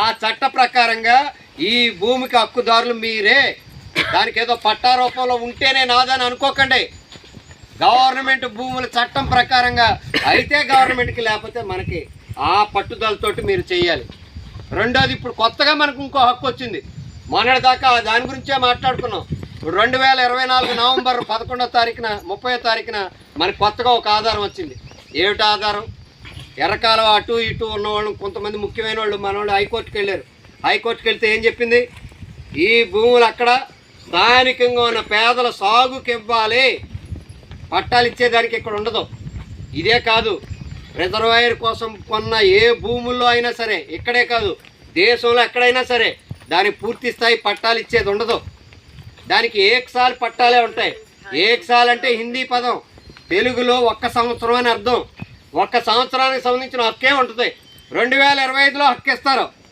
ఆ చట్ట ప్రకారంగా ఈ భూమికి హక్కుదారులు మీరే. దానికి ఏదో పట్టా రూపంలో ఉంటేనే నాదని అనుకోకండి. గవర్నమెంట్ భూముల చట్టం ప్రకారంగా అయితే గవర్నమెంట్కి లేకపోతే మనకి ఆ పట్టుదలతోటి మీరు చేయాలి. రెండోది ఇప్పుడు కొత్తగా మనకు ఇంకో హక్కు వచ్చింది. మొన్నటిదాకా దాని గురించే మాట్లాడుకున్నాం. ఇప్పుడు రెండు వేల ఇరవై నాలుగు నవంబర్ పదకొండో తారీఖున ముప్పై తారీఖున మనకి కొత్తగా ఒక ఆధారం వచ్చింది. ఏమిటి ఆధారం? ఎర్రకాలం అటు ఇటు ఉన్న వాళ్ళు కొంతమంది ముఖ్యమైన వాళ్ళు మన వాళ్ళు హైకోర్టుకి వెళ్ళారు. హైకోర్టుకి వెళ్తే ఏం చెప్పింది? ఈ భూములు అక్కడ స్థానికంగా ఉన్న పేదల సాగుకి ఇవ్వాలి. పట్టాలు ఇచ్చేదానికి ఇక్కడ ఉండదు. ఇదే కాదు రిజర్వాయర్ కోసం కొన్న ఏ భూముల్లో అయినా సరే ఇక్కడే కాదు దేశంలో ఎక్కడైనా సరే దానికి పూర్తి స్థాయి పట్టాలు ఇచ్చేది ఉండదు. దానికి ఏకసాలు పట్టాలే ఉంటాయి. ఏకసాలు అంటే హిందీ పదం. తెలుగులో ఒక్క సంవత్సరం అని అర్థం. ఒక్క సంవత్సరానికి సంబంధించిన హక్కే ఉంటుంది. రెండు వేల ఇరవై ఐదులో హక్కు ఇస్తారు.